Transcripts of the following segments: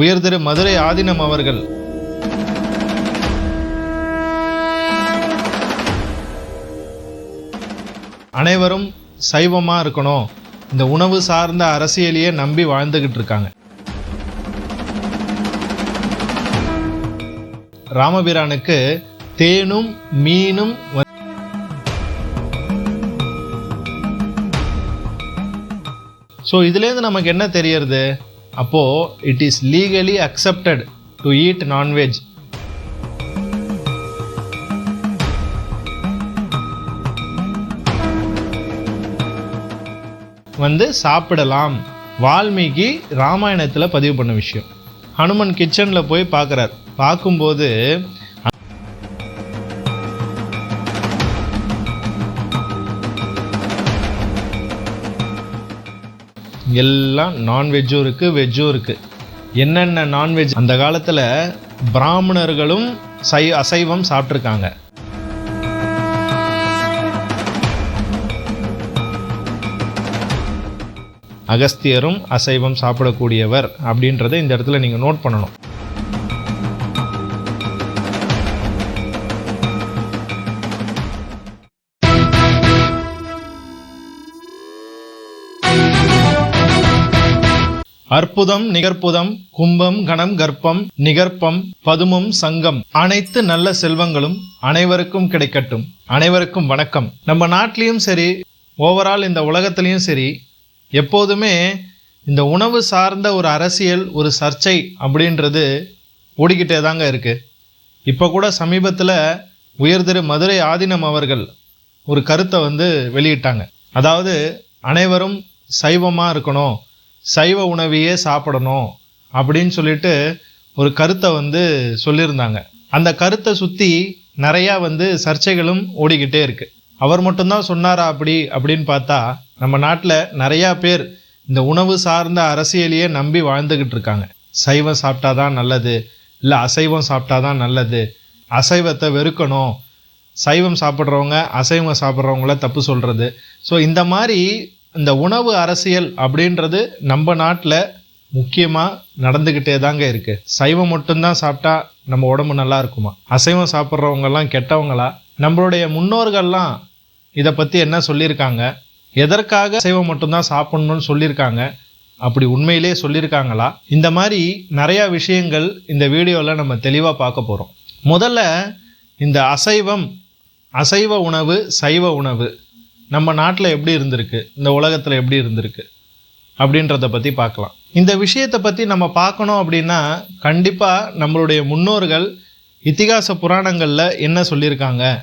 உயர்திரு மதுரை ஆதீனம் அவர்கள். அனைவரும் சைவமாக இருக்கணும். இந்த உணவு சார்ந்த அரசியலையே நம்பி வாழ்ந்துகிட்டு இருக்காங்க. ராமபிரானுக்கு தேனும் மீனும் ஸோ இதுலேருந்து நமக்கு என்ன தெரியறது? அப்போது it is legally accepted to eat non veg வந்து சாப்பிடலாம். வால்மீகி ராமாயணத்தில் பதிவு பண்ண விஷயம். ஹனுமன் கிச்சனில் போய் பார்க்குறார். பார்க்கும்போது எல்லாம் நான்வெஜ்ஜும் இருக்குது வெஜ்ஜும் இருக்குது என்னென்ன நான்வெஜ் அந்த காலத்தில் பிராமணர்களும் சை அசைவம் சாப்பிட்ருக்காங்க அகஸ்தியரும் அசைவம் சாப்பிடக்கூடியவர் அப்படின்றத இந்த இடத்துல நீங்கள் நோட் பண்ணணும். அற்புதம் நிகர்ப்புதம் கும்பம் கணம் கர்ப்பம் நிகர்ப்பம் பதுமம் சங்கம். அனைத்து நல்ல செல்வங்களும் அனைவருக்கும் கிடைக்கட்டும். அனைவருக்கும் வணக்கம். நம்ம நாட்டிலையும் சரி ஓவரால் இந்த உலகத்திலையும் சரி எப்போதுமே இந்த உணவு சார்ந்த ஒரு அரசியல் ஒரு சர்ச்சை அப்படின்றது ஓடிக்கிட்டே தாங்க இருக்கு. இப்போ கூட சமீபத்தில் உயர்திரு மதுரை ஆதீனம் அவர்கள் ஒரு கருத்தை வந்து வெளியிட்டாங்க. அதாவது அனைவரும் சைவமாக இருக்கணும் சைவ உணவையே சாப்பிடணும் அப்படின்னு சொல்லிட்டு ஒரு கருத்தை வந்து சொல்லியிருந்தாங்க. அந்த கருத்தை சுற்றி நிறையா வந்து சர்ச்சைகளும் ஓடிக்கிட்டே இருக்கு. அவர் மட்டும்தான் சொன்னாரா அப்படி? அப்படின்னு பார்த்தா நம்ம நாட்டில் நிறையா பேர் இந்த உணவு சார்ந்த அரசியலையே நம்பி வாழ்ந்துக்கிட்டு இருக்காங்க. சைவம் சாப்பிட்டா தான் நல்லது இல்லை அசைவம் சாப்பிட்டா தான் நல்லது. அசைவத்தை வெறுக்கணும். சைவம் சாப்பிட்றவங்க அசைவம் சாப்பிட்றவங்கள தப்பு சொல்கிறது ஸோ இந்த மாதிரி இந்த உணவு அரசியல் அப்படின்றது நம்ம நாட்டில் முக்கியமாக நடந்துக்கிட்டே தாங்க இருக்குது சைவம் மட்டும்தான் சாப்பிட்டா நம்ம உடம்பு நல்லா இருக்குமா? அசைவம் சாப்பிட்றவங்கெல்லாம் கெட்டவங்களா? நம்மளுடைய முன்னோர்கள்லாம் இதை பற்றி என்ன சொல்லியிருக்காங்க? எதற்காக சைவம் மட்டும்தான் சாப்பிட்ணுன்னு சொல்லியிருக்காங்க? அப்படி உண்மையிலே சொல்லியிருக்காங்களா? இந்த மாதிரி நிறையா விஷயங்கள் இந்த வீடியோவில் நம்ம தெளிவாக பார்க்க போகிறோம் முதல்ல இந்த அசைவம் அசைவ உணவு சைவ உணவு நம்ம நாட்டில் எப்படி இருந்திருக்கு? இந்த உலகத்தில் எப்படி இருந்திருக்கு? அப்படின்றத பற்றி பார்க்கலாம். இந்த விஷயத்தை பற்றி நம்ம பார்க்கணும் அப்படின்னா கண்டிப்பாக நம்மளுடைய முன்னோர்கள் இத்திகாச புராணங்களில் என்ன சொல்லியிருக்காங்க?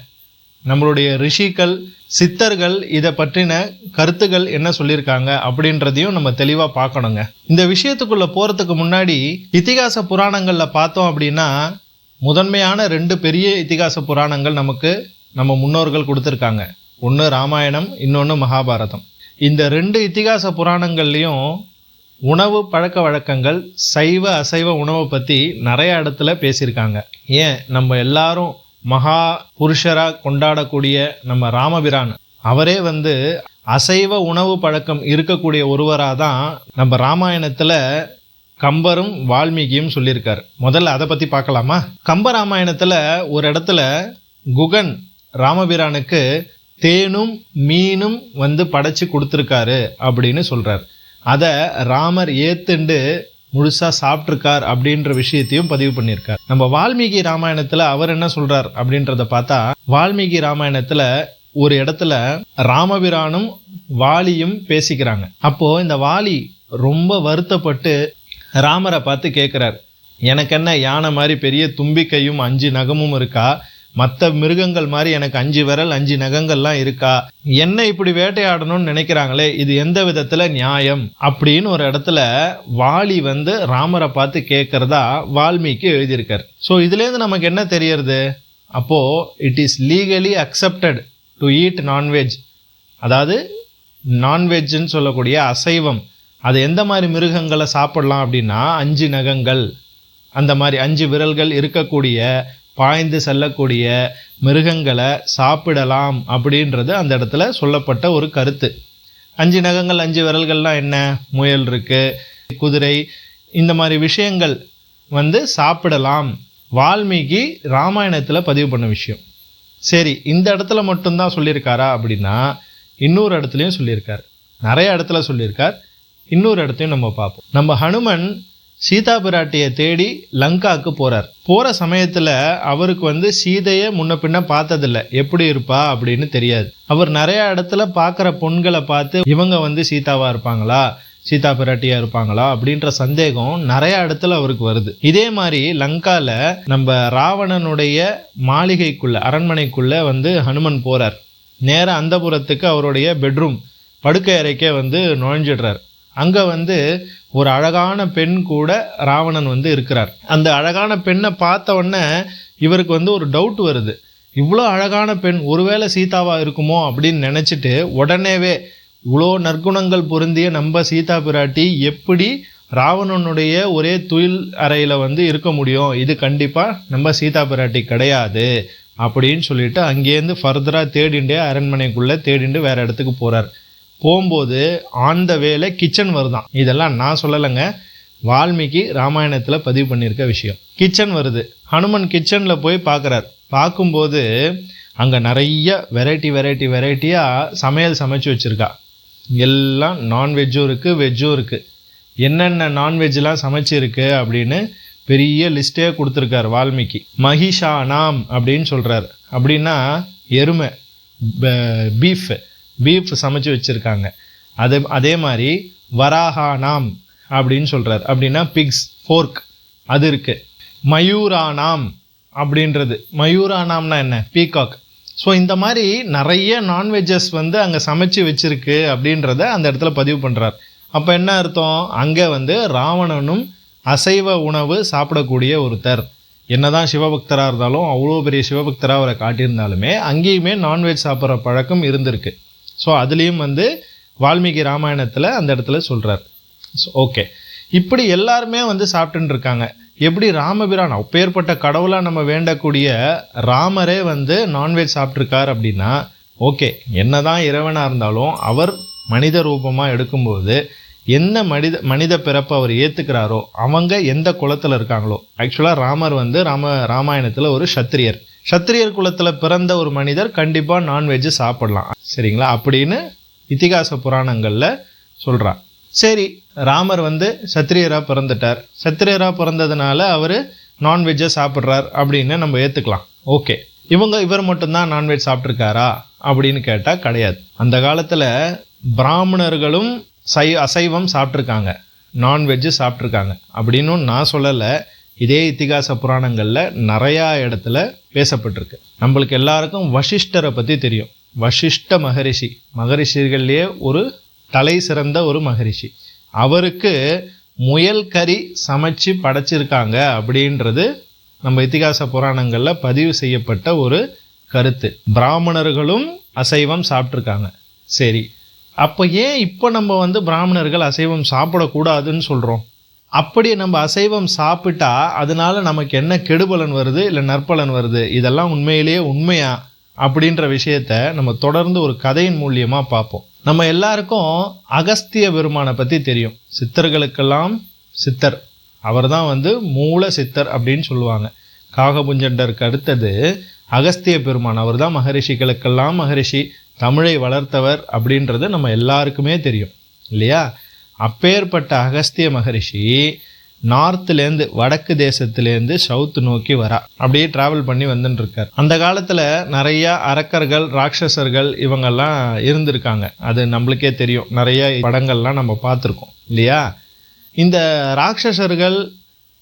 நம்மளுடைய ரிஷிகள் சித்தர்கள் இதை பற்றின கருத்துக்கள் என்ன சொல்லியிருக்காங்க? அப்படின்றதையும் நம்ம தெளிவாக பார்க்கணுங்க. இந்த விஷயத்துக்குள்ளே போகிறதுக்கு முன்னாடி இத்திகாச புராணங்களில் பார்த்தோம் அப்படின்னா முதன்மையான ரெண்டு பெரிய இத்திகாச புராணங்கள் நமக்கு நம்ம முன்னோர்கள் கொடுத்துருக்காங்க. ஒன்று ராமாயணம் இன்னொன்று மகாபாரதம். இந்த ரெண்டு இத்திகாச புராணங்கள்லேயும் உணவு பழக்க வழக்கங்கள் சைவ அசைவ உணவை பற்றி நிறைய இடத்துல பேசியிருக்காங்க. ஏன்? நம்ம எல்லாரும் மகா புருஷராக கொண்டாடக்கூடிய நம்ம ராமபிரான். அவரே வந்து அசைவ உணவு பழக்கம் இருக்கக்கூடிய ஒருவராக தான் நம்ம ராமாயணத்தில் கம்பரும் வால்மீகியும் சொல்லியிருக்கார். முதல்ல அதை பற்றி பார்க்கலாமா? கம்ப ராமாயணத்தில் ஒரு இடத்துல குகன் ராமபிரானுக்கு தேனும் மீனும் வந்து படைச்சு கொடுத்துருக்காரு அப்படின்னு சொல்கிறார் அதை ராமர் ஏத்துண்டு முழுசாக சாப்பிட்ருக்கார் அப்படின்ற விஷயத்தையும் பதிவு பண்ணியிருக்கார். நம்ம வால்மீகி ராமாயணத்தில் அவர் என்ன சொல்கிறார் அப்படின்றத பார்த்தா வால்மீகி ராமாயணத்தில் ஒரு இடத்துல ராமபிரானும் வாலியும் பேசிக்கிறாங்க. அப்போது இந்த வாலி ரொம்ப வருத்தப்பட்டு ராமரை பார்த்து கேட்குறார் எனக்கு என்ன யானை மாதிரி பெரிய தும்பிக்கையும் அஞ்சு நகமும் இருக்கா? மற்ற மிருகங்கள் மாதிரி எனக்கு அஞ்சு விரல் அஞ்சு நகங்கள்லாம் இருக்கா? என்ன இப்படி வேட்டையாடணும்னு நினைக்கிறாங்களே இது எந்த விதத்தில் நியாயம்? அப்படின்னு ஒரு இடத்துல வாலி வந்து ராமரை பார்த்து கேட்குறதா வால்மீகி எழுதியிருக்கார். ஸோ இதுலேருந்து நமக்கு என்ன தெரியறது? அப்போது it is legally accepted to eat non veg அதாவது நான்வெஜ்ஜுன்னு சொல்லக்கூடிய அசைவம். அது எந்த மாதிரி மிருகங்களை சாப்பிடலாம் அப்படின்னா அஞ்சு நகங்கள். அந்த மாதிரி அஞ்சு விரல்கள் இருக்கக்கூடிய பாய்ந்து செல்லக்கூடிய மிருகங்களை சாப்பிடலாம் அப்படின்றது அந்த இடத்துல சொல்லப்பட்ட ஒரு கருத்து. அஞ்சு நகங்கள் அஞ்சு விரல்கள்லாம் என்ன? முயல் இருக்குது குதிரை இந்த மாதிரி விஷயங்கள் வந்து சாப்பிடலாம். வால்மீகி ராமாயணத்தில் பதிவு பண்ண விஷயம். சரி இந்த இடத்துல மட்டும்தான் சொல்லியிருக்காரா அப்படின்னா இன்னொரு இடத்துலையும் சொல்லியிருக்கார். நிறைய இடத்துல சொல்லியிருக்கார். இன்னொரு இடத்தையும் நம்ம பார்ப்போம். நம்ம ஹனுமன் சீதா பிராட்டியை தேடி லங்காவுக்கு போகிறார் போகிற சமயத்தில் அவருக்கு வந்து சீதையை முன்ன பின்ன பார்த்ததில்ல. எப்படி இருப்பா அப்படின்னு தெரியாது. அவர் நிறைய இடத்துல பார்க்குற பொண்களை பார்த்து இவங்க வந்து சீதாவாக இருப்பாங்களா? சீதா பிராட்டியா இருப்பாங்களா? அப்படின்ற சந்தேகம் நிறைய இடத்துல அவருக்கு வருது. இதே மாதிரி லங்கால நம்ம ராவணனுடைய மாளிகைக்குள்ள அரண்மனைக்குள்ள வந்து ஹனுமன் போறார். நேராக அந்தபுரத்துக்கு அவருடைய பெட்ரூம் படுக்கை அறைக்கே வந்து நுழைஞ்சிடுறார். அங்கே வந்து ஒரு அழகான பெண் கூட ராவணன் வந்து இருக்கிறார். அந்த அழகான பெண்ணை பார்த்த உடனே இவருக்கு வந்து ஒரு டவுட் வருது. இவ்வளோ அழகான பெண் ஒருவேளை சீதாவா இருக்குமோ அப்படின்னு நினச்சிட்டு உடனேவே இவ்வளோ நற்குணங்கள் பொருந்திய நம்ம சீதா பிராட்டி எப்படி ராவணனுடைய ஒரே துயில் அறையில் வந்து இருக்க முடியும்? இது கண்டிப்பாக நம்ம சீதா பிராட்டி கிடையாது அப்படின்னு சொல்லிட்டு அங்கேருந்து ஃபர்தராக தேடிண்டே அரண்மனைக்குள்ளே தேடிண்டு வேறு இடத்துக்கு போகிறார் போகும்போது ஆன் த வேல கிச்சன் வருதான். இதெல்லாம் நான் சொல்லலைங்க. வால்மீகி ராமாயணத்தில் பதிவு பண்ணியிருக்க விஷயம். கிச்சன் வருது. ஹனுமன் கிச்சனில் போய் பார்க்குறார். பார்க்கும்போது அங்கே நிறைய வெரைட்டி வெரைட்டி வெரைட்டியாக சமையல் சமைச்சு வச்சுருக்கா. எல்லாம் நான்வெஜ்ஜும் இருக்குது வெஜ்ஜும் இருக்குது என்னென்ன நான்வெஜ்லாம் சமைச்சிருக்கு அப்படின்னு பெரிய லிஸ்ட்டே கொடுத்துருக்கார் வால்மீகி. மகிஷானாம் அப்படின்னு சொல்கிறார் அப்படின்னா எருமை பீஃபு பீஃப் சமைச்சு வச்சுருக்காங்க. அது அதே மாதிரி வராகானாம் அப்படின்னு சொல்கிறார் அப்படின்னா பிக்ஸ் ஃபோர்க் அது இருக்குது மயூரானாம் அப்படின்றது. மயூரானாம்னா என்ன? பீகாக் ஸோ இந்த மாதிரி நிறைய நான்வெஜ்ஜஸ் வந்து அங்கே சமைச்சு வச்சுருக்கு அப்படின்றத அந்த இடத்துல பதிவு பண்ணுறார் அப்போ என்ன அர்த்தம்? அங்கே வந்து ராவணனும் அசைவ உணவு சாப்பிடக்கூடிய ஒருத்தர். என்னதான் சிவபக்தராக இருந்தாலும் அவ்வளோ பெரிய சிவபக்தராக அவரை காட்டியிருந்தாலுமே அங்கேயுமே நான்வெஜ் சாப்பிட்ற பழக்கம் இருந்திருக்கு. ஸோ அதுலேயும் வந்து வால்மீகி ராமாயணத்தில் அந்த இடத்துல சொல்கிறார் ஓகே இப்படி எல்லாருமே வந்து சாப்பிட்டுன்னு இருக்காங்க எப்படி ராமபிரான் அப்பேற்பட்ட கடவுளாக நம்ம வேண்டக்கூடிய ராமரே வந்து நான்வெஜ் சாப்பிட்ருக்கார் அப்படின்னா ஓகே என்னதான் இறைவனாக இருந்தாலும் அவர் மனித ரூபமாக எடுக்கும்போது எந்த மனித மனித பிறப்பை அவர் ஏற்றுக்கிறாரோ அவங்க எந்த குலத்தில் இருக்காங்களோ ஆக்சுவலாக ராமர் வந்து ராம ராமாயணத்தில் ஒரு சத்திரியர். சத்திரியர் குலத்தில் பிறந்த ஒரு மனிதர் கண்டிப்பாக நான்வெஜ்ஜு சாப்பிடலாம். சரிங்களா? அப்படின்னு இத்திகாச புராணங்களில் சொல்கிறான் சரி ராமர் வந்து சத்திரியராக பிறந்துட்டார். சத்திரியராக பிறந்ததுனால அவர் நான்வெஜ்ஜை சாப்பிட்றார் அப்படின்னு நம்ம ஏற்றுக்கலாம் ஓகே. இவங்க இவர் மட்டும்தான் நான்வெஜ் சாப்பிட்ருக்காரா அப்படின்னு கேட்டால் கிடையாது. அந்த காலத்தில் பிராமணர்களும் சை அசைவம் சாப்பிட்ருக்காங்க நான்வெஜ்ஜு சாப்பிட்ருக்காங்க அப்படின்னு நான் சொல்லலை. இதே இத்திகாச புராணங்களில் நிறையா இடத்துல பேசப்பட்டிருக்கு. நம்மளுக்கு எல்லாருக்கும் வசிஷ்டரை பற்றி தெரியும். வசிஷ்ட மகரிஷி. மகரிஷிகள்லேயே ஒரு தலை சிறந்த ஒரு மகரிஷி. அவருக்கு முயல் கறி சமைச்சு படைச்சிருக்காங்க அப்படின்றது நம்ம இத்திகாச புராணங்களில் பதிவு செய்யப்பட்ட ஒரு கருத்து. பிராமணர்களும் அசைவம் சாப்பிட்ருக்காங்க சரி. அப்போ ஏன் இப்போ நம்ம வந்து பிராமணர்கள் அசைவம் சாப்பிடக்கூடாதுன்னு சொல்கிறோம் அப்படி நம்ம அசைவம் சாப்பிட்டா அதனால நமக்கு என்ன கெடுபலன் வருது இல்லை நற்பலன் வருது? இதெல்லாம் உண்மையிலேயே உண்மையா? அப்படின்ற விஷயத்த நம்ம தொடர்ந்து ஒரு கதையின் மூலியமாக பார்ப்போம். நம்ம எல்லாருக்கும் அகஸ்திய பெருமானை பற்றி தெரியும். சித்தர்களுக்கெல்லாம் சித்தர். அவர் தான் வந்து மூல சித்தர் அப்படின்னு சொல்லுவாங்க. காகபுஞ்சண்டருக்கு அடுத்தது அகஸ்திய பெருமான். அவர் தான் மகரிஷிகளுக்கெல்லாம் மகரிஷி. தமிழை வளர்த்தவர் அப்படின்றது நம்ம எல்லாருக்குமே தெரியும். இல்லையா? அப்பேற்பட்ட அகஸ்திய மகரிஷி நார்த்துலேருந்து வடக்கு தேசத்துலேருந்து சவுத் நோக்கி வரா. அப்படியே டிராவல் பண்ணி வந்துட்டு இருக்கார் அந்த காலத்தில் நிறையா அரக்கர்கள் ராட்சசர்கள் இவங்கெல்லாம் இருந்திருக்காங்க. அது நம்மளுக்கே தெரியும். நிறைய படங்கள்லாம் நம்ம பார்த்துருக்கோம். இல்லையா? இந்த ராட்சசர்கள்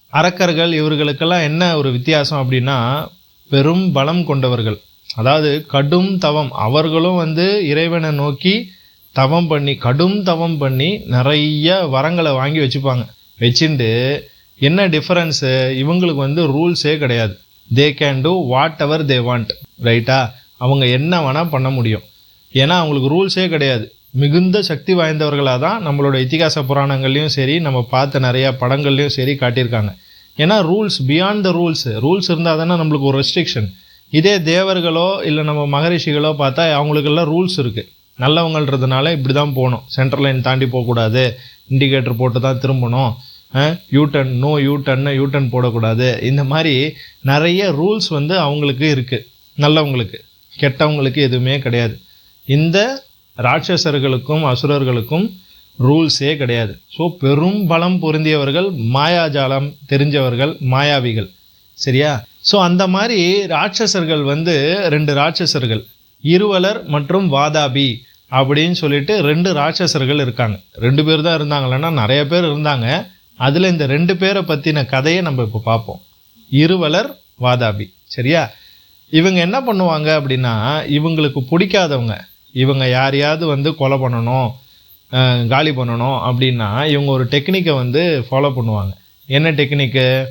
அரக்கர்கள் இவர்களுக்கெல்லாம் என்ன ஒரு வித்தியாசம் அப்படின்னா பெரும் பலம் கொண்டவர்கள். அதாவது கடும் தவம். அவர்களும் வந்து இறைவனை நோக்கி தவம் பண்ணி கடும் தவம் பண்ணி நிறைய வரங்களை வாங்கி வச்சுப்பாங்க. வச்சுட்டு என்ன டிஃப்ரென்ஸு இவங்களுக்கு வந்து ரூல்ஸே கிடையாது. They can do whatever they want ரைட்டா அவங்க என்ன வேணால் பண்ண முடியும். ஏன்னா அவங்களுக்கு ரூல்ஸே கிடையாது. மிகுந்த சக்தி வாய்ந்தவர்களாக தான் நம்மளோட இத்திகாச புராணங்கள்லையும் சரி நம்ம பார்த்த நிறையா படங்கள்லையும் சரி காட்டியிருக்காங்க. ஏன்னா rules beyond the rules rules இருந்தால் தானே நம்மளுக்கு ஒரு ரெஸ்ட்ரிக்ஷன் இதே தேவர்களோ இல்லை நம்ம மகரிஷிகளோ பார்த்தா அவங்களுக்கெல்லாம் ரூல்ஸ் இருக்குது நல்லவங்கன்றதுனால இப்படி தான் போகணும். சென்ட்ரல் லைன் தாண்டி போகக்கூடாது. இண்டிகேட்டர் போட்டு தான் திரும்பணும் யூட்டன் நோ யூட்டன்னு யூட்டன் போடக்கூடாது. இந்த மாதிரி நிறைய ரூல்ஸ் வந்து அவங்களுக்கு இருக்குது நல்லவங்களுக்கு. கெட்டவங்களுக்கு எதுவுமே கிடையாது. இந்த ராட்சசர்களுக்கும் அசுரர்களுக்கும் ரூல்ஸே கிடையாது. ஸோ பெரும் பலம் பொருந்தியவர்கள் மாயாஜாலம் தெரிஞ்சவர்கள் மாயாவிகள். சரியா? ஸோ அந்த மாதிரி ராட்சசர்கள் வந்து ரெண்டு ராட்சசர்கள். இருவலர் மற்றும் வாதாபி. அப்படின்னு சொல்லிட்டு ரெண்டு ராட்சசர்கள் இருக்காங்க. ரெண்டு பேர் தான் இருந்தாங்களன்னா நிறைய பேர் இருந்தாங்க. அதில் இந்த ரெண்டு பேரை பற்றின கதையை நம்ம இப்போ பார்ப்போம். இருவலர் வாதாபி. சரியா? இவங்க என்ன பண்ணுவாங்க அப்படின்னா இவங்களுக்கு பிடிக்காதவங்க இவங்க யாரையாவது வந்து கொலை பண்ணணும் காலி பண்ணணும் அப்படின்னா இவங்க ஒரு டெக்னிக்கை வந்து ஃபாலோ பண்ணுவாங்க. என்ன டெக்னிக்கு?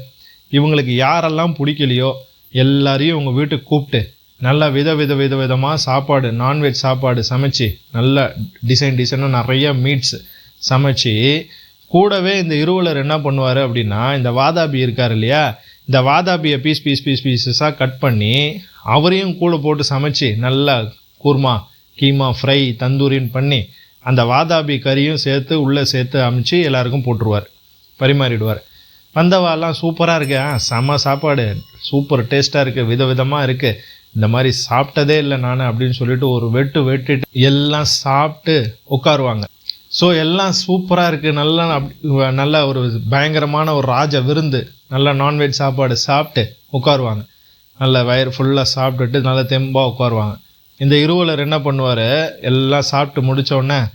இவங்களுக்கு யாரெல்லாம் பிடிக்கலையோ எல்லாரையும் இவங்க வீட்டுக்கு கூப்பிட்டு நல்லா வித வித வித விதமாக சாப்பாடு நான்வெஜ் சாப்பாடு சமைச்சு நல்ல டிசைன் டிசைனாக நிறைய மீட்ஸ் சமைச்சு கூடவே இந்த இருவலர் என்ன பண்ணுவார் அப்படின்னா இந்த வாதாபி இருக்கார் இல்லையா இந்த வாதாபியை பீஸ் பீஸ் பீஸ் பீசஸாக கட் பண்ணி அவரையும் கூட போட்டு சமைச்சு நல்லா கூர்மா கீமா ஃப்ரை தந்தூரின்னு பண்ணி அந்த வாதாபி கறியும் சேர்த்து உள்ளே சேர்த்து அமைச்சு எல்லாருக்கும் போட்டுருவார் பரிமாறிடுவார். வந்தவாலாம் சூப்பராக இருக்கு. செம சாப்பாடு. சூப்பர் டேஸ்ட்டாக இருக்குது விதவிதமாக இருக்குது இந்த மாதிரி சாப்பிட்டதே இல்லை நான் அப்படின்னு சொல்லிட்டு ஒரு வெட்டு வெட்டிட்டு எல்லாம் சாப்பிட்டு உட்காருவாங்க. ஸோ எல்லாம் சூப்பராக இருக்குது நல்ல அப்படி- நல்ல ஒரு பயங்கரமான ஒரு ராஜ விருந்து. நல்ல நான்வெஜ் சாப்பாடு சாப்பிட்டு உட்காருவாங்க. நல்ல வயிறு ஃபுல்லாக சாப்பிட்டுட்டு நல்லா தெம்பாக உட்காருவாங்க. இந்த இருவலர் என்ன பண்ணுவார்? எல்லாம் சாப்பிட்டு முடித்தோடனே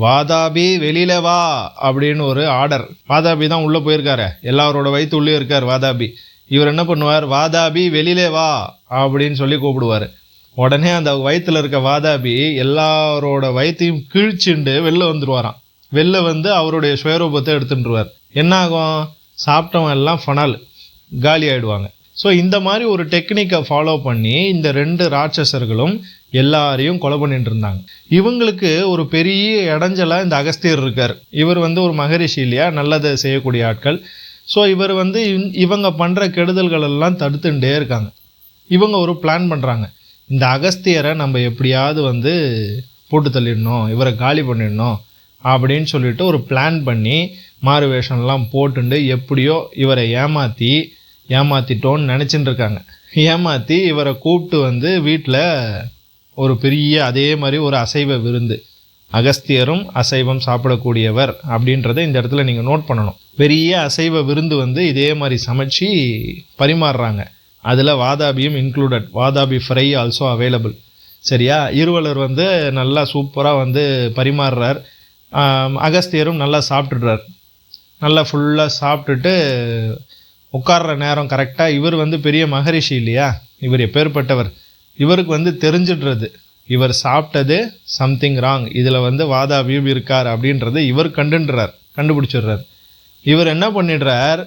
வாதாபி வெளியில வா அப்படின்னு ஒரு ஆர்டர். வாதாபி தான் உள்ளே போயிருக்காரு. எல்லாரோட வயிற்று உள்ளே இருக்கார் வாதாபி. இவர் என்ன பண்ணுவார்? வாதாபி வெளியிலே வா அப்படின்னு சொல்லி கூப்பிடுவார். உடனே அந்த வயித்துல இருக்க வாதாபி எல்லாரோட வயிற்றையும் கிழிச்சுண்டு வெளில வந்துடுவாராம் வெளில வந்து அவருடைய சுயரூபத்தை எடுத்துட்டுருவார். என்ன ஆகும் சாப்பிட்டவன் எல்லாம் ஃபனால் காலி ஆகிடுவாங்க ஸோ இந்த மாதிரி ஒரு டெக்னிக்கை ஃபாலோ பண்ணி இந்த ரெண்டு ராட்சசர்களும் எல்லாரையும் கொலை பண்ணிட்டு இருந்தாங்க. இவங்களுக்கு ஒரு பெரிய இடைஞ்சலாக இந்த அகஸ்தியர் இருக்கார். இவர் வந்து ஒரு மகரிஷி இல்லையா? நல்லதை செய்யக்கூடிய ஆட்கள். ஸோ இவர் வந்து இவங்க பண்ணுற கெடுதல்கள் எல்லாம் தடுத்துட்டே இருக்காங்க. இவங்க ஒரு பிளான் பண்ணுறாங்க இந்த அகஸ்தியரை நம்ம எப்படியாவது வந்து போட்டு தள்ளிடணும் இவரை காலி பண்ணிடணும் அப்படின்னு சொல்லிட்டு ஒரு பிளான் பண்ணி மாறு வேஷம்லாம் போட்டுண்டு எப்படியோ இவரை ஏமாற்றி ஏமாற்றிட்டோன்னு நினச்சிட்டு இருக்காங்க. ஏமாற்றி இவரை கூப்பிட்டு வந்து வீட்டில் ஒரு பெரிய அதே மாதிரி ஒரு அசைவ விருந்து அகஸ்தியரும் அசைவம் சாப்பிடக்கூடியவர் அப்படின்றத இந்த இடத்துல நீங்கள் நோட் பண்ணணும். பெரிய அசைவ விருந்து வந்து இதே மாதிரி சமைச்சு பரிமாறுறாங்க. அதில் வாதாபியும் included Vatapi fry also available சரியா? இருவலர் வந்து நல்லா சூப்பராக வந்து பரிமாறுறார். அகஸ்தியரும் நல்லா சாப்பிட்டுடுறார். நல்லா ஃபுல்லாக சாப்பிட்டுட்டு உட்கார்ற நேரம் கரெக்டாக இவர் வந்து பெரிய மகரிஷி இல்லையா? இவர் எப்பேற்பட்டவர் இவருக்கு வந்து தெரிஞ்சிடுறது. இவர் சாப்பிட்டது சம்திங் ராங் இதில் வந்து வாதாபியும் இருக்கார் அப்படின்றத இவர் கண்டுன்றார் கண்டுபிடிச்சிடுறார். இவர் என்ன பண்ணிடுறார்?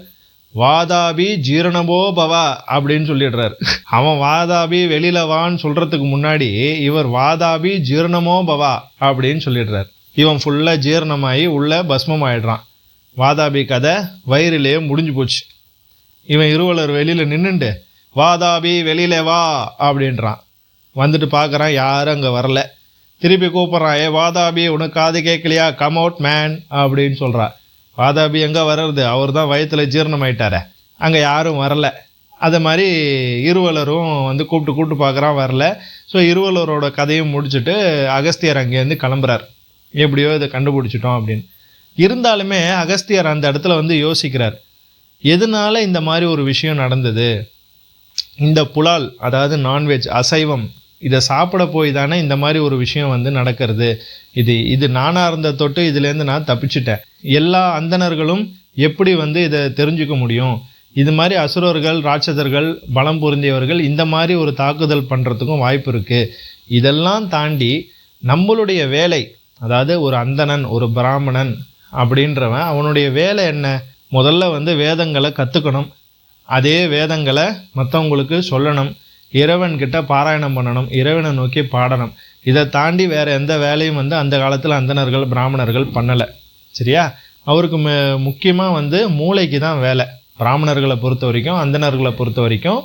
வாதாபி ஜீரணபோ பவா அப்படின்னு சொல்லிடுறார். அவன் வாதாபி வெளியில வான்னு சொல்றதுக்கு முன்னாடி இவர் வாதாபி ஜீரணமோ பவா அப்படின்னு சொல்லிடுறார். இவன் ஃபுல்லாக ஜீரணமாகி உள்ள பஸ்மம் ஆயிடுறான் வாதாபி கதை வயிறிலேயே முடிஞ்சு போச்சு. இவன் இருவலர் வெளியில் நின்றுண்டு வாதாபி வெளியில வா அப்படின்றான். வந்துட்டு பார்க்குறான் யாரும் அங்கே வரல. திருப்பி கூப்பிட்றான் ஏ வாதாபி உனக்கு காது கேட்கலையா? கம் அவுட் மேன் அப்படின்னு சொல்கிறான் வாதாபி எங்கே வர்றது? அவர் தான் வயிற்றில் ஜீரணமாயிட்டாரே. அங்கே யாரும் வரல. அது மாதிரி இருவலரும் வந்து கூப்பிட்டு கூப்பிட்டு பார்க்குறான் வரல. ஸோ இருவலரோட கதையும் முடிச்சுட்டு அகஸ்தியர் அங்கேருந்து கிளம்புறார். எப்படியோ இதை கண்டுபிடிச்சிட்டோம் அப்படின்னு. இருந்தாலுமே அகஸ்தியர் அந்த இடத்துல வந்து யோசிக்கிறார். எதனால இந்த மாதிரி ஒரு விஷயம் நடந்தது? இந்த புலால் அதாவது நான்வெஜ் அசைவம் இதை சாப்பிட போய் தானே இந்த மாதிரி ஒரு விஷயம் வந்து நடக்கிறது? இது இது நானாக இருந்த தொட்டு இதுலேருந்து நான் தப்பிச்சிட்டேன். எல்லா அந்தணர்களும் எப்படி வந்து இதை தெரிஞ்சுக்க முடியும்? இது மாதிரி அசுரர்கள் ராட்சதர்கள் பலம் பொருந்தியவர்கள் இந்த மாதிரி ஒரு தாக்குதல் பண்ணுறதுக்கும் வாய்ப்பு இருக்குது இதெல்லாம் தாண்டி நம்மளுடைய வேலை அதாவது ஒரு அந்தணன் ஒரு பிராமணன் அப்படின்றவன் அவனுடைய வேலை என்ன? முதல்ல வந்து வேதங்களை கற்றுக்கணும் அதே வேதங்களை மற்றவங்களுக்கு சொல்லணும். இறைவன்கிட்ட பாராயணம் பண்ணணும். இறைவனை நோக்கி பாடணும். இதை தாண்டி வேற எந்த வேலையும் வந்து அந்த காலத்தில் அந்தணர்கள் பிராமணர்கள் பண்ணலை. சரியா? அவருக்கு முக்கியமாக வந்து மூளைக்கு தான் வேலை. பிராமணர்களை பொறுத்த வரைக்கும் அந்தணர்களை பொறுத்த வரைக்கும்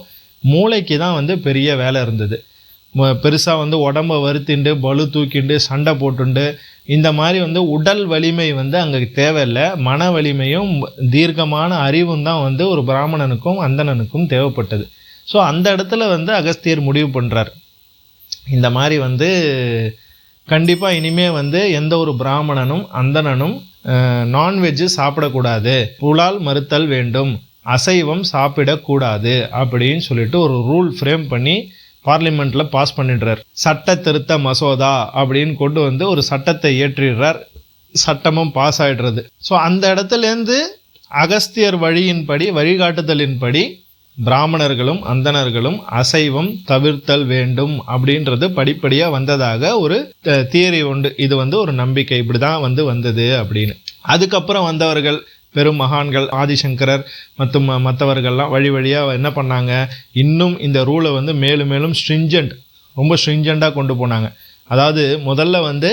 மூளைக்கு தான் வந்து பெரிய வேலை இருந்தது. பெருசாக வந்து உடம்ப வருத்திண்டு பளு தூக்கிண்டு சண்டை போட்டுண்டு இந்த மாதிரி வந்து உடல் வலிமை வந்து அங்கே தேவையில்லை. மன வலிமையும் தீர்க்கமான அறிவும் தான் வந்து ஒரு பிராமணனுக்கும் அந்தணனுக்கும் தேவைப்பட்டது. ஸோ அந்த இடத்துல வந்து அகஸ்தியர் முடிவு பண்ணுறார் இந்த மாதிரி வந்து கண்டிப்பாக இனிமே வந்து எந்த ஒரு பிராமணனும் அந்தணனும் நான்வெஜ்ஜு சாப்பிடக்கூடாது. புலால் மறுத்தல் வேண்டும். அசைவம் சாப்பிடக்கூடாது அப்படின்னு சொல்லிட்டு ஒரு ரூல் ஃப்ரேம் பண்ணி பார்லிமெண்ட்டில் பாஸ் பண்ணிடுறார். சட்ட திருத்த மசோதா அப்படின்னு கொண்டு வந்து ஒரு சட்டத்தை இயற்றிடுறார். சட்டமும் பாஸ் ஆகிடுறது ஸோ அந்த இடத்துலேருந்து அகஸ்தியர் வழியின்படி வழிகாட்டுதலின்படி பிராமணர்களும் அந்தணர்களும் அசைவம் தவிர்த்தல் வேண்டும் அப்படின்றது படிப்படியாக வந்ததாக ஒரு தியரி உண்டு. இது வந்து ஒரு நம்பிக்கை. இப்படி தான் வந்து வந்தது அப்படின்னு. அதுக்கப்புறம் வந்தவர்கள் பெரும் மகான்கள் ஆதிசங்கரர் மற்றும் மற்றவர்கள்லாம் வழி வழியாக என்ன பண்ணாங்க? இன்னும் இந்த ரூலை வந்து மேலும் மேலும் ஸ்ட்ரிஞ்சண்ட் ரொம்ப ஸ்ட்ரிஞ்சண்ட்டாக கொண்டு போனாங்க. அதாவது முதல்ல வந்து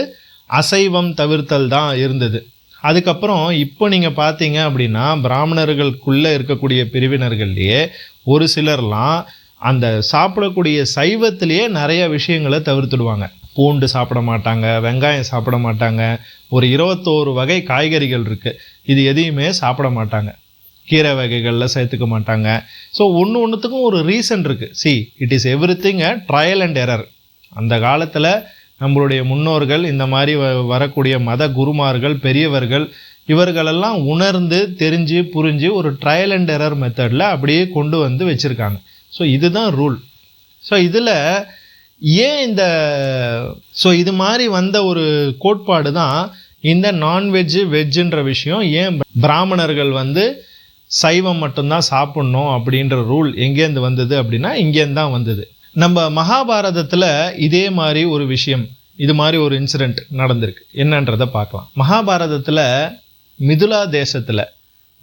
அசைவம் தவிர்த்தல் தான் இருந்தது. அதுக்கப்புறம் இப்போ நீங்கள் பார்த்தீங்க அப்படின்னா பிராமணர்களுக்குள்ளே இருக்கக்கூடிய பிரிவினர்கள்லேயே ஒரு சிலர்லாம் அந்த சாப்பிடக்கூடிய சைவத்திலேயே நிறைய விஷயங்களை தவிர்த்துடுவாங்க. பூண்டு சாப்பிட மாட்டாங்க வெங்காயம் சாப்பிட மாட்டாங்க. ஒரு இருபத்தோரு வகை காய்கறிகள் இருக்குது இது எதையுமே சாப்பிட மாட்டாங்க. கீரை வகைகளில் சேர்த்துக்க மாட்டாங்க. ஸோ ஒன்று ஒன்றுத்துக்கும் ஒரு ரீசன் இருக்குது see it is everything a trial and error அந்த காலத்தில் நம்மளுடைய முன்னோர்கள் இந்த மாதிரி வ வரக்கூடிய மத குருமார்கள் பெரியவர்கள் இவர்களெல்லாம் உணர்ந்து தெரிஞ்சு புரிஞ்சு ஒரு ட்ரையல் அண்ட் எரர் மெத்தடில் அப்படியே கொண்டு வந்து வச்சுருக்காங்க. ஸோ இதுதான் ரூல் ஸோ இதில் ஏன் இந்த ஸோ இது மாதிரி வந்த ஒரு கோட்பாடு தான் இந்த நான்வெஜ்ஜு வெஜ்ஜுன்ற விஷயம். ஏன் பிராமணர்கள் வந்து சைவம் மட்டும்தான் சாப்பிட்ணும் அப்படின்ற ரூல் எங்கேருந்து வந்தது அப்படின்னா இங்கேருந்து தான் வந்தது. நம்ம மகாபாரதத்தில் இதே மாதிரி ஒரு விஷயம் இது மாதிரி ஒரு இன்சிடெண்ட் நடந்திருக்கு. என்னன்றதை பார்க்கலாம். மகாபாரதத்தில் மிதுலா தேசத்தில்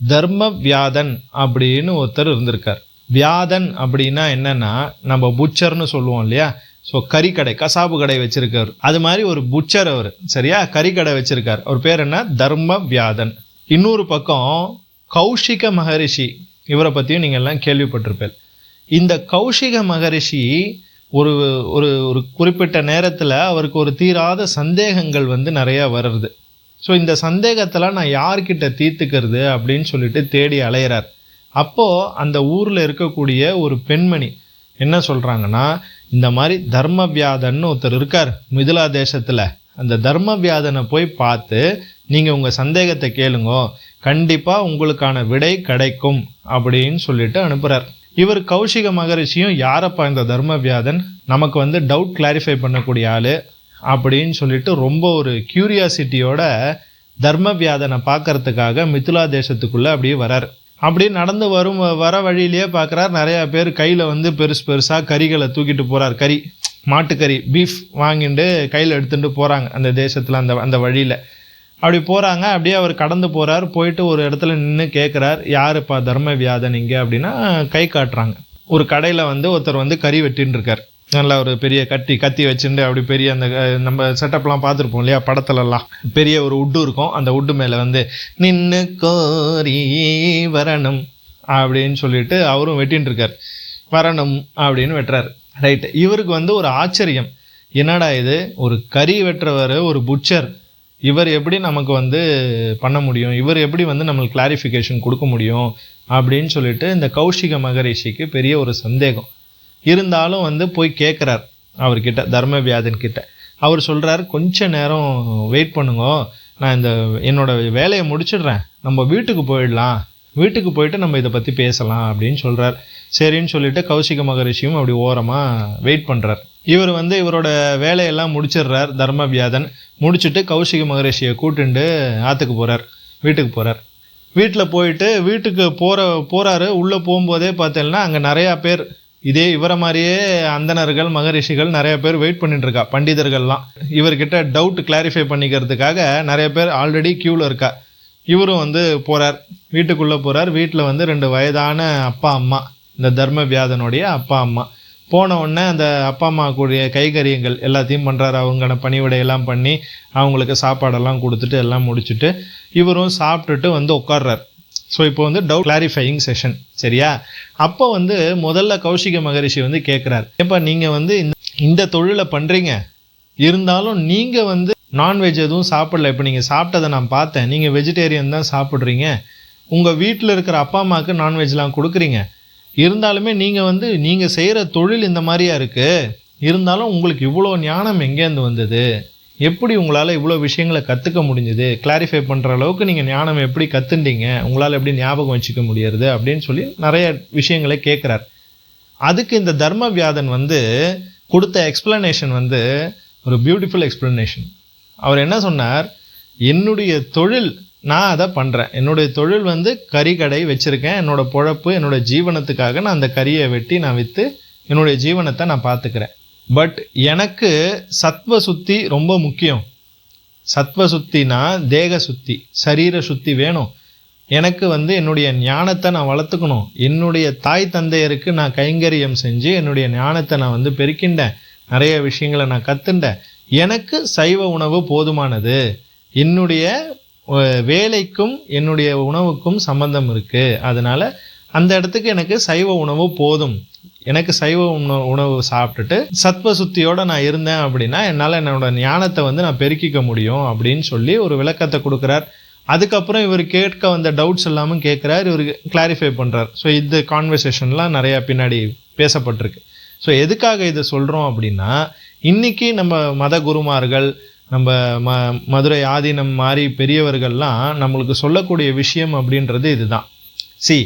தர்ம வியாதன் அப்படின்னு ஒருத்தர் இருந்திருக்கார். வியாதன் அப்படின்னா என்னென்னா நம்ம புச்சர்னு சொல்லுவோம் இல்லையா? ஸோ கறிக்கடை கசாப்பு கடை வச்சுருக்கார். அது மாதிரி ஒரு புச்சர் அவர். சரியா? கறிக்கடை வச்சுருக்கார். அவர் பேர் என்ன? தர்ம வியாதன். இன்னொரு பக்கம் கௌஷிக மகரிஷி. இவரை பற்றியும் நீங்கள் எல்லாம் கேள்விப்பட்டிருப்பேன் இந்த கௌஷிக மகரிஷி ஒரு ஒரு ஒரு குறிப்பிட்ட நேரத்தில் அவருக்கு ஒரு தீராத சந்தேகங்கள் வந்து நிறையா வருது. ஸோ இந்த சந்தேகத்தெல்லாம் நான் யார்கிட்ட தீர்த்துக்கிறது அப்படின்னு சொல்லிட்டு தேடி அலையிறார். அப்போது அந்த ஊரில் இருக்கக்கூடிய ஒரு பெண்மணி என்ன சொல்கிறாங்கன்னா இந்த மாதிரி தர்மவியாதன்னு ஒருத்தர் இருக்கார் மிதிலா தேசத்தில். அந்த தர்மவியாதனை போய் பார்த்து நீங்கள் உங்கள் சந்தேகத்தை கேளுங்கோ கண்டிப்பாக உங்களுக்கான விடை கிடைக்கும் அப்படின்னு சொல்லிட்டு அனுப்புகிறார் இவர் கௌஷிக மகரிஷியும் யாரப்பா இந்த தர்மவியாதன்? நமக்கு வந்து டவுட் கிளாரிஃபை பண்ணக்கூடிய ஆள் அப்படின்னு சொல்லிட்டு ரொம்ப ஒரு க்யூரியாசிட்டியோட தர்மவியாதனை பார்க்கறதுக்காக மித்துலா தேசத்துக்குள்ளே அப்படியே வரார். அப்படியே நடந்து வரும் வர வழியிலேயே பார்க்குறார். நிறையா பேர் கையில் வந்து பெருசு பெருசாக கறிகளை தூக்கிட்டு போகிறார் கறி மாட்டுக்கறி பீஃப் வாங்கிட்டு கையில் எடுத்துகிட்டு போகிறாங்க அந்த தேசத்தில் அந்த அந்த வழியில். அப்படி போகிறாங்க அப்படியே அவர் கடந்து போகிறார் போயிட்டு ஒரு இடத்துல நின்று கேட்குறார் யாருப்பா தர்ம வியாதன் இங்கே? அப்படின்னா கை காட்டுறாங்க. ஒரு கடையில் வந்து ஒருத்தர் வந்து கறி வெட்டின்னு இருக்கார். நல்லா ஒரு பெரிய கத்தி கத்தி வச்சுட்டு அப்படி பெரிய அந்த நம்ம செட்டப்லாம் பார்த்துருப்போம் இல்லையா படத்துலலாம். பெரிய ஒரு உட்டு இருக்கும். அந்த உட்டு மேலே வந்து நின்று கோரி வரணும் அப்படின்னு சொல்லிட்டு அவரும் வெட்டின்னு இருக்கார். வரணும் அப்படின்னு வெட்டுறாரு. ரைட்டு இவருக்கு வந்து ஒரு ஆச்சரியம். என்னடா இது? ஒரு கறி வெட்டுறவர் ஒரு புட்சர் இவர் எப்படி நமக்கு வந்து பண்ண முடியும்? இவர் எப்படி வந்து நம்மளுக்கு கிளாரிஃபிகேஷன் கொடுக்க முடியும்? அப்படின்னு சொல்லிட்டு இந்த கௌஷிக மகரிஷிக்கு பெரிய ஒரு சந்தேகம். இருந்தாலும் வந்து போய் கேட்குறார் அவர்கிட்ட தர்ம வியாதன் கிட்ட. அவர் சொல்கிறார் கொஞ்ச நேரம் வெயிட் பண்ணுங்க. நான் இந்த என்னோடய வேலையை முடிச்சிடுறேன். நம்ம வீட்டுக்கு போயிடலாம். வீட்டுக்கு போயிட்டு நம்ம இதை பற்றி பேசலாம் அப்படின்னு சொல்கிறார் சரின்னு சொல்லிட்டு கௌசிக மகரிஷியும் அப்படி ஓரமாக வெயிட் பண்ணுறார் இவர் வந்து இவரோட வேலையெல்லாம் முடிச்சிடுறார் தர்ம வியாதன் முடிச்சுட்டு கௌசிக மகரிஷியை கூட்டுண்டு ஆற்றுக்கு போகிறார் வீட்டுக்கு போகிறார் வீட்டில் போயிட்டு வீட்டுக்கு போகிற போகிறாரு உள்ளே போகும்போதே பார்த்தேன்னா அங்கே நிறையா பேர் இதே இவரை மாதிரியே அந்தணர்கள் மகரிஷிகள் நிறைய பேர் வெயிட் பண்ணிட்டு இருக்கா பண்டிதர்கள்லாம். இவர்கிட்ட டவுட் கிளாரிஃபை பண்ணிக்கிறதுக்காக நிறைய பேர் ஆல்ரெடி க்யூவில் இருக்கா. இவரும் வந்து போகிறார் வீட்டுக்குள்ளே போகிறார் வீட்டில் வந்து ரெண்டு வயதான அப்பா அம்மா. இந்த தர்ம வியாதனுடைய அப்பா அம்மா. போன உடனே அந்த அப்பா அம்மா கூடிய கைகரியங்கள் எல்லாத்தையும் பண்ணுறாரு அவங்கள பணிவிடையெல்லாம் பண்ணி அவங்களுக்கு சாப்பாடெல்லாம் கொடுத்துட்டு எல்லாம் முடிச்சுட்டு இவரும் சாப்பிட்டுட்டு வந்து உட்கார்றார். ஸோ இப்போ வந்து டவுட் கிளாரிஃபையிங் செஷன் சரியா? அப்போ வந்து முதல்ல கௌஷிக மகரிஷி வந்து கேட்குறாரு ஏப்பா நீங்கள் வந்து இந்த இந்த தொழிலை பண்ணுறீங்க இருந்தாலும் நீங்கள் வந்து நான்வெஜ் எதுவும் சாப்பிடல. இப்போ நீங்கள் சாப்பிட்டதை நான் பார்த்தேன். நீங்கள் வெஜிடேரியன் தான் சாப்பிட்றீங்க. உங்கள் வீட்டில் இருக்கிற அப்பா அம்மாவுக்கு நான்வெஜ்லாம் கொடுக்குறீங்க. இருந்தாலுமே நீங்கள் வந்து நீங்கள் செய்கிற தொழில் இந்த மாதிரியா இருக்குது இருந்தாலும் உங்களுக்கு இவ்வளோ ஞானம் எங்கேருந்து வந்தது? எப்படி உங்களால் இவ்வளோ விஷயங்களை கற்றுக்க முடிஞ்சுது? கிளாரிஃபை பண்ணுற அளவுக்கு நீங்கள் ஞானம் எப்படி கற்றுண்டீங்க உங்களால் எப்படி ஞாபகம் வச்சுக்க முடியறது? அப்படின்னு சொல்லி நிறைய விஷயங்களை கேட்குறார் அதுக்கு இந்த தர்ம வியாதன் வந்து கொடுத்த எக்ஸ்பிளனேஷன் வந்து ஒரு பியூட்டிஃபுல் எக்ஸ்பிளனேஷன் அவர் என்ன சொன்னார்? என்னுடைய தொழில் நான் அதை பண்ணுறேன் என்னுடைய தொழில் வந்து கறி கடை வச்சுருக்கேன். என்னோட பொழப்பு என்னோட ஜீவனத்துக்காக நான் அந்த கறியை வெட்டி நான் விற்று என்னுடைய ஜீவனத்தை நான் பார்த்துக்கிறேன். பட் எனக்கு சத்வ சுத்தி ரொம்ப முக்கியம். சத்வ சுத்தினா தேக சுத்தி சரீர சுத்தி வேணும். எனக்கு வந்து என்னுடைய ஞானத்தை நான் வளர்த்துக்கணும். என்னுடைய தாய் தந்தையருக்கு நான் கைங்கரியம் செஞ்சு என்னுடைய ஞானத்தை நான் வந்து பெருக்கின்றேன். நிறைய விஷயங்களை நான் கற்றுண்டேன் எனக்கு சைவ உணவு போதுமானது. என்னுடைய வேலைக்கும் என்னுடைய உணவுக்கும் சம்பந்தம் இருக்குது அதனால் அந்த இடத்துக்கு எனக்கு சைவ உணவு போதும். எனக்கு சைவ உணவு உணவு சாப்பிட்டுட்டு சத்வ சுத்தியோடு நான் இருந்தேன் அப்படின்னா என்னால் என்னோட ஞானத்தை வந்து நான் பெருக்கிக்க முடியும் அப்படின்னு சொல்லி ஒரு விளக்கத்தை கொடுக்குறார். அதுக்கப்புறம் இவர் கேட்க வந்த டவுட்ஸ் எல்லாமும் கேட்குறார். இவர் கிளாரிஃபை பண்ணுறார் ஸோ இந்த கான்வர்சேஷன்லாம் நிறையா பின்னாடி பேசப்பட்டிருக்கு. ஸோ எதுக்காக இதை சொல்கிறோம் அப்படின்னா இன்றைக்கி நம்ம மத குருமார்கள் நம்ம ம மதுரை ஆதீனம் மாதிரி பெரியவர்கள்லாம் நம்மளுக்கு சொல்லக்கூடிய விஷயம் அப்படின்றது இதுதான். சி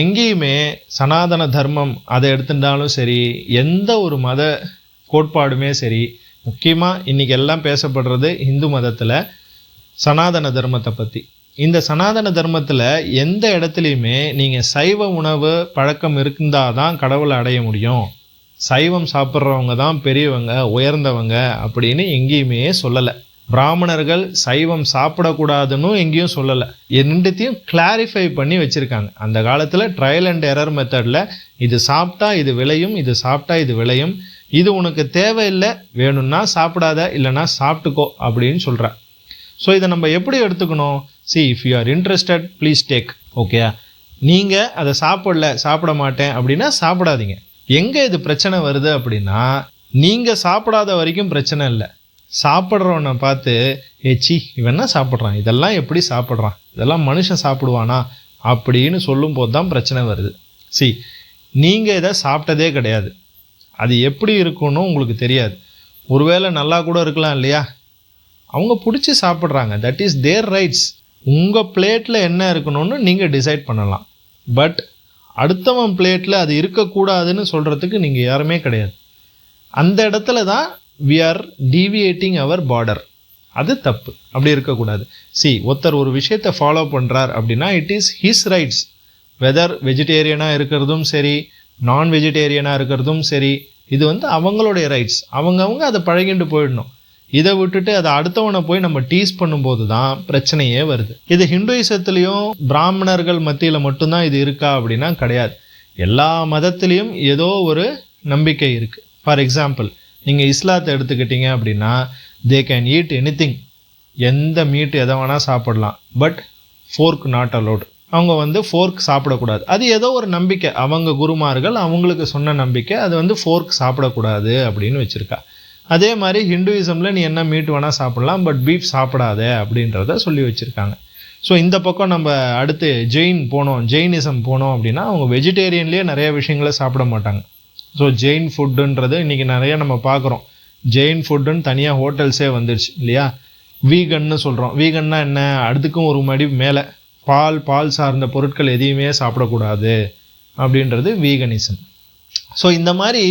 எங்கேயுமே சனாதன தர்மம் அதை எடுத்துட்டாலும் சரி எந்த ஒரு மத கோட்பாடுமே சரி முக்கியமாக இன்றைக்கி எல்லாம் பேசப்படுறது இந்து மதத்தில் சனாதன தர்மத்தை பற்றி இந்த சனாதன தர்மத்தில் எந்த இடத்துலையுமே நீங்கள் சைவ உணவு பழக்கம் இருந்தால் தான் கடவுளை அடைய முடியும். சைவம் சாப்பிட்றவங்க தான் பெரியவங்க உயர்ந்தவங்க அப்படின்னு எங்கேயுமே சொல்லலை. பிராமணர்கள் சைவம் சாப்பிடக்கூடாதுன்னு எங்கேயும் சொல்லலை. ரெண்டுத்தையும் கிளாரிஃபை பண்ணி வச்சுருக்காங்க. அந்த காலத்தில் ட்ரையல் அண்ட் எரர் மெத்தடில் இது சாப்பிட்டா இது விளையும் இது சாப்பிட்டா இது விளையும். இது உனக்கு தேவையில்லை வேணும்னா சாப்பிடாத இல்லைன்னா சாப்பிட்டுக்கோ அப்படின்னு சொல்கிறா ஸோ இதை நம்ம எப்படி எடுத்துக்கணும்? See if you are interested please take okay நீங்கள் அதை சாப்பிடல சாப்பிட மாட்டேன் அப்படின்னா சாப்பிடாதீங்க. எங்கே இது பிரச்சனை வருது அப்படின்னா நீங்கள் சாப்பிடாத வரைக்கும் பிரச்சனை இல்லை. சாப்பிட்றவனை பார்த்து ஏச்சி இவன் என்ன சாப்பிட்றான்? இதெல்லாம் எப்படி சாப்பிட்றான்? இதெல்லாம் மனுஷன் சாப்பிடுவானா? அப்படின்னு சொல்லும்போது தான் பிரச்சனை வருது. சி நீங்கள் இதை சாப்பிட்டதே கிடையாது. அது எப்படி இருக்குன்னு உங்களுக்கு தெரியாது. ஒருவேளை நல்லா கூட இருக்கலாம் இல்லையா? அவங்க பிடிச்சி சாப்பிட்றாங்க. தட் இஸ் தேர் ரைட்ஸ் உங்கள் பிளேட்டில் என்ன இருக்கணும்னு நீங்கள் டிசைட் பண்ணலாம். பட் அடுத்தவன் பிளேட்டில் அது இருக்கக்கூடாதுன்னு சொல்கிறதுக்கு நீங்கள் யாருமே கிடையாது. அந்த இடத்துல தான் we are deviating our border அது தப்பு. அப்படி இருக்கக்கூடாது. சி ஒருத்தர் ஒரு விஷயத்தை ஃபாலோ பண்ணுறார் அப்படின்னா it is his rights whether வெஜிடேரியனாக இருக்கிறதும் சரி நான் வெஜிடேரியனாக இருக்கிறதும் சரி இது வந்து அவங்களுடைய ரைட்ஸ் அவங்கவுங்க அதை பழகிட்டு போயிடணும். இதை விட்டுட்டு அதை அடுத்தவனை போய் நம்ம டீஸ் பண்ணும்போது தான் பிரச்சனையே வருது. இது ஹிந்துயிசத்துலேயும் பிராமணர்கள் மத்தியில் மட்டும்தான் இது இருக்கா அப்படின்னா கிடையாது. எல்லா மதத்துலேயும் ஏதோ ஒரு நம்பிக்கை இருக்குது ஃபார் எக்ஸாம்பிள் நீங்கள் இஸ்லாத்தை எடுத்துக்கிட்டீங்க அப்படின்னா தே கேன் ஈட் எனிதிங் எந்த மீட் எதை வேணால் சாப்பிடலாம். பட் ஃபோர்க் நாட் அலோடு அவங்க வந்து ஃபோர்க் சாப்பிடக்கூடாது. அது ஏதோ ஒரு நம்பிக்கை. அவங்க குருமார்கள் அவங்களுக்கு சொன்ன நம்பிக்கை. அது வந்து ஃபோர்க் சாப்பிடக்கூடாது அப்படின்னு வச்சுருக்கா. அதே மாதிரி ஹிந்துவிசமில் நீ என்ன மீட் வேணால் சாப்பிட்லாம் பட் பீஃப் சாப்பிடாத அப்படின்றத சொல்லி வச்சுருக்காங்க. ஸோ இந்த பக்கம் நம்ம அடுத்து ஜெயின் போனோம். ஜெயினிசம் போனோம் அப்படின்னா அவங்க வெஜிடேரியன்லேயே நிறைய விஷயங்களை சாப்பிட மாட்டாங்க. ஸோ ஜெயின் ஃபுட்டுன்றது இன்றைக்கி நிறைய நம்ம பார்க்குறோம். ஜெயின் ஃபுட்டுன்னு தனியாக ஹோட்டல்ஸே வந்துடுச்சு இல்லையா? வீகன்னு சொல்கிறோம் வீகன்னா என்ன? அடுத்துக்கும் ஒரு மடி மேலே பால் பால் சார்ந்த பொருட்கள் எதையுமே சாப்பிடக்கூடாது அப்படின்றது வீகனிசம் ஸோ இந்த மாதிரி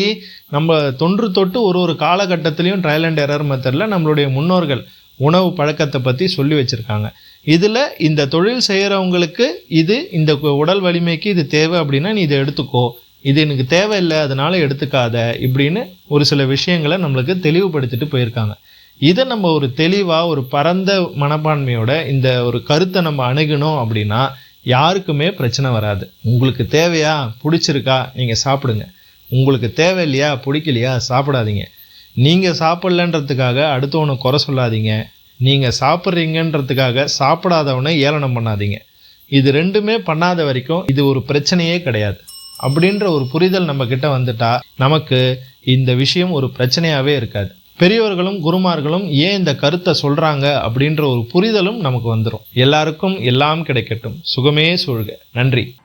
நம்ம தொன்று தொட்டு ஒரு ஒரு காலகட்டத்திலையும் ட்ரையல் அண்ட் எரர் மெத்தடில் நம்மளுடைய முன்னோர்கள் உணவு பழக்கத்தை பற்றி சொல்லி வச்சுருக்காங்க. இதில் இந்த தொழில் செய்கிறவங்களுக்கு இது இந்த உடல் வலிமைக்கு இது தேவை அப்படின்னா நீ இதை எடுத்துக்கோ. இது எனக்கு தேவையில்லை அதனால் எடுத்துக்காத இப்படின்னு ஒரு சில விஷயங்களை நம்மளுக்கு தெளிவுபடுத்திட்டு போயிருக்காங்க. இதை நம்ம ஒரு தெளிவாக ஒரு பரந்த மனப்பான்மையோட இந்த ஒரு கருத்தை நம்ம அணுகணும் அப்படின்னா யாருக்குமே பிரச்சனை வராது. உங்களுக்கு தேவையா? பிடிச்சிருக்கா? நீங்கள் சாப்பிடுங்க. உங்களுக்கு தேவையில்லையா? பிடிக்கலையா? சாப்பிடாதீங்க. நீங்கள் சாப்பிட்லன்றதுக்காக அடுத்தவனை குறை சொல்லாதீங்க. நீங்கள் சாப்பிட்றீங்கன்றதுக்காக சாப்பிடாதவனை ஏளனம் பண்ணாதீங்க. இது ரெண்டுமே பண்ணாத வரைக்கும் இது ஒரு பிரச்சனையே கிடையாது. அப்படின்ற ஒரு புரிதல் நம்மக்கிட்ட வந்துட்டால் நமக்கு இந்த விஷயம் ஒரு பிரச்சனையாகவே இருக்காது. பெரியவர்களும் குருமார்களும் ஏன் இந்த கருத்தை சொல்கிறாங்க அப்படின்ற ஒரு புரிதலும் நமக்கு வந்துடும் எல்லாருக்கும் எல்லாம் கிடைக்கட்டும். சுகமே சூழ்க. நன்றி.